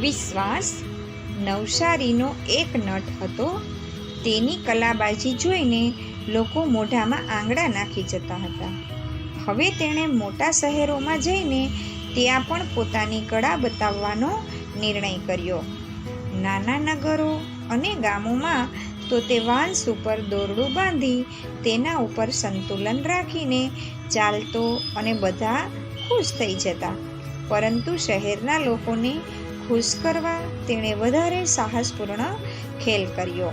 વિશ્વાસ નવસારીનો એક નટ હતો. તેની કલાબાજી જોઈને લોકો મોઢામાં આંગળા નાખી જતા હતા. હવે તેણે મોટા શહેરોમાં જઈને ત્યાં પણ પોતાની કળા બતાવવાનો નિર્ણય કર્યો. નાના નગરો અને ગામોમાં તો તે વાંસ ઉપર દોરડું બાંધી તેના ઉપર સંતુલન રાખીને ચાલતો અને બધા ખુશ થઈ જતા. પરંતુ શહેરના લોકોને ખુશ કરવા તેણે વધારે સાહસપૂર્ણ ખેલ કર્યો.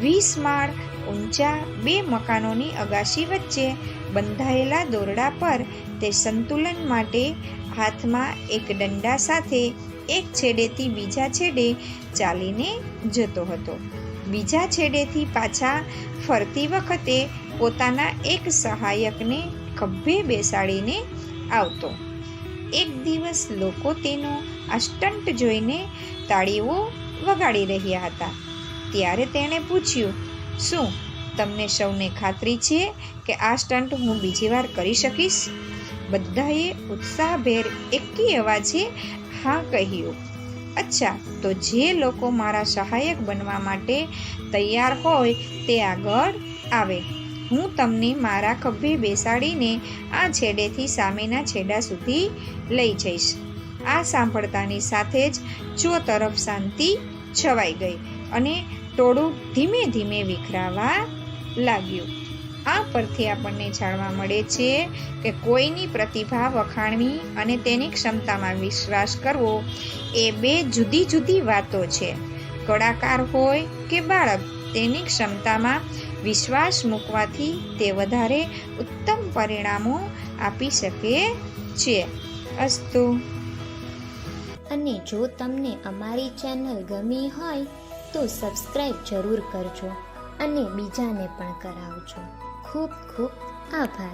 વીસ માળ ઊંચા બે મકાનોની અગાશી વચ્ચે બંધાયેલા દોરડા પર તે સંતુલન માટે હાથમાં એક દંડા સાથે એક છેડેથી બીજા છેડે ચાલીને જતો હતો. બીજા છેડેથી પાછા ફરતી વખતે પોતાના એક સહાયકને ખભે બેસાડીને આવતો. એક દિવસ લોકો તેનો આ સ્ટન્ટ જોઈને તાળીઓ વગાડી રહ્યા હતા. ત્યારે તેણે પૂછ્યું, શું તમને સૌને ખાતરી છે કે આ સ્ટન્ટ હું બીજી વાર કરી શકીશ? બધાએ ઉત્સાહભેર એકી અવાજે હા કહ્યું, અચ્છા, તો જે લોકો મારા સહાયક બનવા માટે તૈયાર હોય તે આગળ આવે. હું તમને મારા ખભે બેસાડીને આ છેડેથી સામેના છેડા સુધી લઈ જઈશ. આ સાંભળતાની સાથે જ ચો તરફ શાંતિ છવાઈ ગઈ અને ટોળું ધીમે ધીમે વિખરાવા લાગ્યું. આ પરથી આપણને જાણવા મળે છે કે કોઈની પ્રતિભા વખાણવી અને તેની ક્ષમતામાં વિશ્વાસ કરવો એ બે જુદી જુદી વાતો છે. કળાકાર હોય કે બાળક, તેની ક્ષમતામાં વિશ્વાસ મૂકવાથી તે વધારે ઉત્તમ પરિણામો આપી શકે છે. અસ્તુ. અને જો તમને અમારી ચેનલ ગમી હોય તો સબસ્ક્રાઈબ જરૂર કરજો અને બીજાને પણ કરાવજો. ખૂબ ખૂબ આભાર.